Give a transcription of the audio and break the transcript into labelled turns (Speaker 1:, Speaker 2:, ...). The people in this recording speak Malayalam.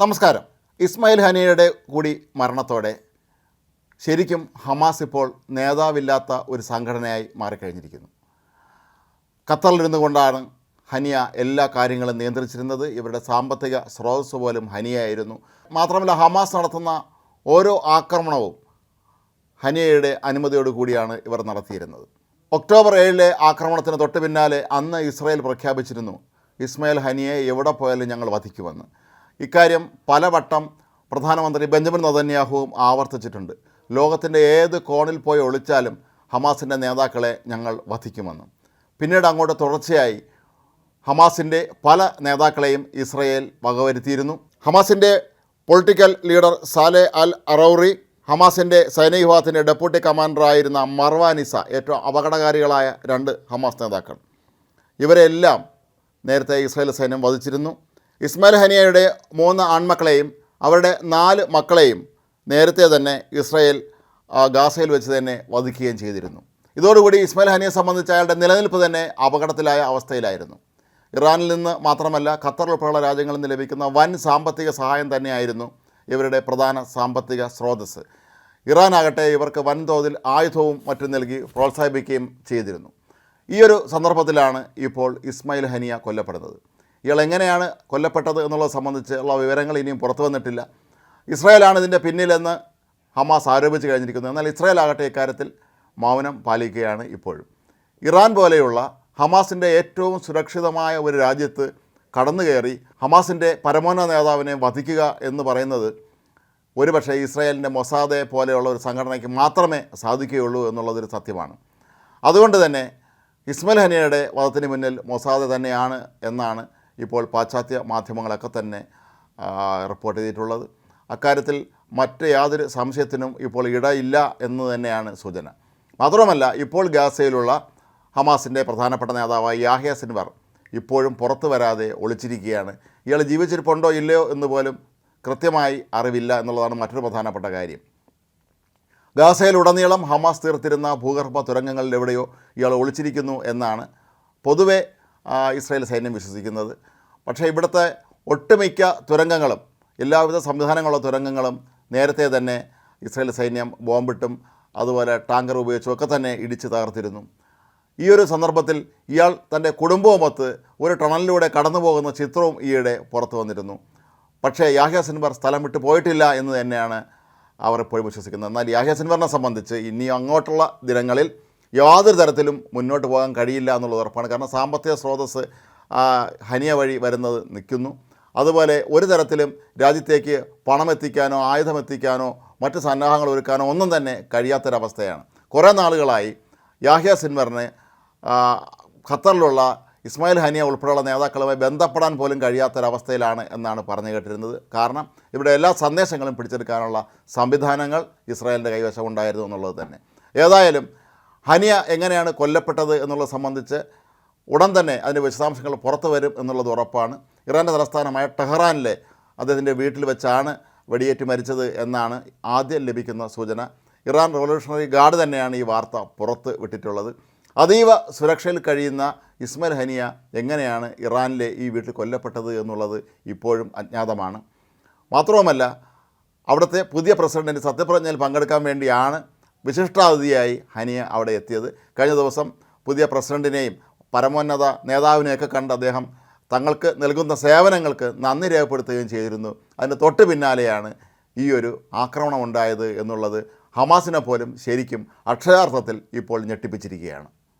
Speaker 1: നമസ്കാരം. ഇസ്മായിൽ ഹനിയയുടെ കൂടി മരണത്തോടെ ശരിക്കും ഹമാസ് ഇപ്പോൾ നേതാവില്ലാത്ത ഒരു സംഘടനയായി മാറിക്കഴിഞ്ഞിരിക്കുന്നു. ഖത്തറിലിരുന്നു കൊണ്ടാണ് ഹനിയ എല്ലാ കാര്യങ്ങളും നിയന്ത്രിച്ചിരുന്നത്. ഇവരുടെ സാമ്പത്തിക സ്രോതസ് പോലും ഹനിയായിരുന്നു മാത്രമല്ല ഹമാസ് നടത്തുന്ന ഓരോ ആക്രമണവും ഹനിയയുടെ അനുമതിയോട് കൂടിയാണ് ഇവർ നടത്തിയിരുന്നത്. ഒക്ടോബർ ഏഴിലെ ആക്രമണത്തിന് തൊട്ട് പിന്നാലെ അന്ന് ഇസ്രായേൽ പ്രഖ്യാപിച്ചിരുന്നു ഇസ്മായിൽ ഹനിയെ എവിടെ പോയാലും ഞങ്ങൾ വധിക്കുമെന്ന്. ഇക്കാര്യം പലവട്ടം പ്രധാനമന്ത്രി ബെഞ്ചമിൻ നദന്യാഹുവും ആവർത്തിച്ചിട്ടുണ്ട്. ലോകത്തിന്റെ ഏത് കോണിൽ പോയി ഒളിച്ചാലും ഹമാസിന്റെ നേതാക്കളെ ഞങ്ങൾ വധിക്കുമെന്ന്. പിന്നീട് അങ്ങോട്ട് തുടർച്ചയായി ഹമാസിന്റെ പല നേതാക്കളെയും ഇസ്രയേൽ വകവരുത്തിയിരുന്നു. ഹമാസിന്റെ political leader Saleh al Arouri ഹമാസിന്റെ സൈനിക വിഭാഗത്തിന്റെ ഡെപ്യൂട്ടി കമാൻഡറായിരുന്ന മർവാനിസ ഏറ്റവും അപകടകാരികളായ രണ്ട് ഹമാസ് നേതാക്കൾ. ഇവരെല്ലാം നേരത്തെ ഇസ്രായേൽ സൈന്യം വധിച്ചിരുന്നു. ഇസ്മായിൽ ഹനിയയുടെ മൂന്ന് ആൺമക്കളെയും അവരുടെ നാല് മക്കളെയും നേരത്തെ തന്നെ ഇസ്രായേൽ ഗാസയിൽ വെച്ച് തന്നെ വധിക്കുകയും ചെയ്തിരുന്നു. ഇതോടുകൂടി ഇസ്മായിൽ ഹനിയെ സംബന്ധിച്ച് അയാളുടെ നിലനിൽപ്പ് തന്നെ അപകടത്തിലായ അവസ്ഥയിലായിരുന്നു. ഇറാനിൽ നിന്ന് മാത്രമല്ല ഖത്തർ ഉൾപ്പെടെയുള്ള രാജ്യങ്ങളിൽ നിന്ന് ലഭിക്കുന്ന വൻ സാമ്പത്തിക സഹായം തന്നെയായിരുന്നു ഇവരുടെ പ്രധാന സാമ്പത്തിക സ്രോതസ്സ്. ഇറാനാകട്ടെ ഇവർക്ക് വൻതോതിൽ ആയുധവും മറ്റും നൽകി പ്രോത്സാഹിപ്പിക്കുകയും ചെയ്തിരുന്നു. ഈ ഒരു സന്ദർഭത്തിലാണ് ഇപ്പോൾ ഇസ്മായിൽ ഹനിയ കൊല്ലപ്പെടുന്നത്. ഇയാൾ എങ്ങനെയാണ് കൊല്ലപ്പെട്ടത് എന്നുള്ളത് സംബന്ധിച്ച് ഉള്ള വിവരങ്ങൾ ഇനിയും പുറത്തു വന്നിട്ടില്ല. ഇസ്രായേലാണ് ഇതിന്റെ പിന്നിലെന്ന് ഹമാസ് ആരോപിച്ച് കഴിഞ്ഞിരിക്കുന്നത്. എന്നാൽ ഇസ്രായേൽ ആകട്ടെ ഇക്കാര്യത്തിൽ മൗനം പാലിക്കുകയാണ് ഇപ്പോഴും. ഇറാൻ പോലെയുള്ള ഹമാസിന്റെ ഏറ്റവും സുരക്ഷിതമായ ഒരു രാജ്യത്ത് കടന്നു കയറി ഹമാസിന്റെ പരമോന്നത നേതാവിനെ വധിക്കുക എന്ന് പറയുന്നത് ഒരുപക്ഷെ ഇസ്രായേലിന്റെ മൊസാദെ പോലെയുള്ള ഒരു സംഘടനയ്ക്ക് മാത്രമേ സാധിക്കുകയുള്ളൂ എന്നുള്ളതൊരു സത്യമാണ്. അതുകൊണ്ട് തന്നെ ഇസ്മൽ ഹനിയയുടെ വധത്തിന് മുന്നിൽ മൊസാദെ തന്നെയാണ് എന്നാണ് ഇപ്പോൾ പാശ്ചാത്യ മാധ്യമങ്ങളൊക്കെ തന്നെ റിപ്പോർട്ട് ചെയ്തിട്ടുള്ളത്. അക്കാര്യത്തിൽ മറ്റ് യാതൊരു സംശയത്തിനും ഇപ്പോൾ ഇടയില്ല എന്ന് തന്നെയാണ് സൂചന. മാത്രമല്ല ഇപ്പോൾ ഗാസയിലുള്ള ഹമാസിന്റെ പ്രധാനപ്പെട്ട നേതാവായ യാഹിയ സിൻവർ ഇപ്പോഴും പുറത്തു വരാതെ ഒളിച്ചിരിക്കുകയാണ്. ഇയാൾ ജീവിച്ചിരിപ്പുണ്ടോ ഇല്ലയോ എന്ന് പോലും കൃത്യമായി അറിവില്ല എന്നുള്ളതാണ് മറ്റൊരു പ്രധാനപ്പെട്ട കാര്യം. ഗാസയിലുടനീളം ഹമാസ് തീർത്തിരുന്ന ഭൂഗർഭ തുരങ്കങ്ങളിൽ എവിടെയോ ഇയാൾ ഒളിച്ചിരിക്കുന്നു എന്നാണ് പൊതുവെ ഇസ്രായേൽ സൈന്യം വിശ്വസിക്കുന്നത്. പക്ഷേ ഇവിടുത്തെ ഒട്ടുമിക്ക തുരങ്കങ്ങളും എല്ലാവിധ സംവിധാനങ്ങളുള്ള തുരങ്കങ്ങളും നേരത്തെ തന്നെ ഇസ്രയേൽ സൈന്യം ബോംബിട്ടും അതുപോലെ ടാങ്കർ ഉപയോഗിച്ചും ഒക്കെ തന്നെ ഇടിച്ച് തകർത്തിരുന്നു. ഈ ഒരു സന്ദർഭത്തിൽ ഇയാൾ തന്റെ കുടുംബവുമൊത്ത് ഒരു ടണലിലൂടെ കടന്നു പോകുന്ന ചിത്രവും ഈയിടെ പുറത്തു വന്നിരുന്നു. പക്ഷേ യാഹ്യ സിൻവർ സ്ഥലം വിട്ടു പോയിട്ടില്ല എന്ന് തന്നെയാണ് അവർ ഇപ്പോഴും വിശ്വസിക്കുന്നത്. എന്നാൽ യാഹ്യ സിൻവറിനെ സംബന്ധിച്ച് ഇനി അങ്ങോട്ടുള്ള ദിനങ്ങളിൽ യാതൊരു തരത്തിലും മുന്നോട്ട് പോകാൻ കഴിയില്ല എന്നുള്ളത് ഉറപ്പാണ്. കാരണം സാമ്പത്തിക സ്രോതസ്സ് ആ, ഹനിയ വഴി വരുന്നത് നിൽക്കുന്നു. അതുപോലെ ഒരു തരത്തിലും രാജ്യത്തേക്ക് പണം എത്തിക്കാനോ ആയുധം എത്തിക്കാനോ മറ്റ് സന്നാഹങ്ങൾ ഒരുക്കാനോ ഒന്നും തന്നെ കഴിയാത്തൊരവസ്ഥയാണ്. കുറേ നാളുകളായി യാഹ്യ സിൻവറിന് ഖത്തറിലുള്ള ഇസ്മായിൽ ഹനിയ ഉൾപ്പെടെയുള്ള നേതാക്കളുമായി ബന്ധപ്പെടാൻ പോലും കഴിയാത്തൊരവസ്ഥയിലാണ് എന്നാണ് പറഞ്ഞു കേട്ടിരുന്നത്. കാരണം ഇവിടെ എല്ലാ സന്ദേശങ്ങളും പിടിച്ചെടുക്കാനുള്ള സംവിധാനങ്ങൾ ഇസ്രായേലിന്റെ കൈവശം ഉണ്ടായിരുന്നു എന്നുള്ളത് തന്നെ. ഏതായാലും ഹനിയ എങ്ങനെയാണ് കൊല്ലപ്പെട്ടത് എന്നുള്ളത് സംബന്ധിച്ച് ഉടൻ തന്നെ അതിന്റെ വിശദാംശങ്ങൾ പുറത്തു വരും എന്നുള്ളത് ഉറപ്പാണ്. ഇറാന്റെ തലസ്ഥാനമായ ടെഹ്റാനിലെ അദ്ദേഹത്തിന്റെ വീട്ടിൽ വെച്ചാണ് വെടിയേറ്റ് മരിച്ചത് എന്നാണ് ആദ്യം ലഭിക്കുന്ന സൂചന. ഇറാൻ റവല്യൂഷണറി ഗാർഡ് തന്നെയാണ് ഈ വാർത്ത പുറത്ത് വിട്ടിട്ടുള്ളത്. അതീവ സുരക്ഷയിൽ കഴിയുന്ന ഇസ്മൽ ഹനിയ എങ്ങനെയാണ് ഇറാനിലെ ഈ വീട്ടിൽ കൊല്ലപ്പെട്ടത് എന്നുള്ളത് ഇപ്പോഴും അജ്ഞാതമാണ്. മാത്രവുമല്ല അവിടുത്തെ പുതിയ പ്രസിഡന്റിന്റെ സത്യപ്രതിജ്ഞയിൽ പങ്കെടുക്കാൻ വേണ്ടിയാണ് വിശിഷ്ടാതിഥിയായി ഹനിയ അവിടെ എത്തിയത്. കഴിഞ്ഞ ദിവസം പുതിയ പ്രസിഡന്റിനെയും പരമോന്നത നേതാവിനെയൊക്കെ കണ്ട് അദ്ദേഹം തങ്ങൾക്ക് നൽകുന്ന സേവനങ്ങൾക്ക് നന്ദി രേഖപ്പെടുത്തുകയും ചെയ്തിരുന്നു. അതിന് തൊട്ട് പിന്നാലെയാണ് ഈ ഒരു ആക്രമണം ഉണ്ടായത് എന്നുള്ളത് ഹമാസിനെ പോലും ശരിക്കും അക്ഷരാർത്ഥത്തിൽ ഇപ്പോൾ ഞെട്ടിപ്പിച്ചിരിക്കുകയാണ്.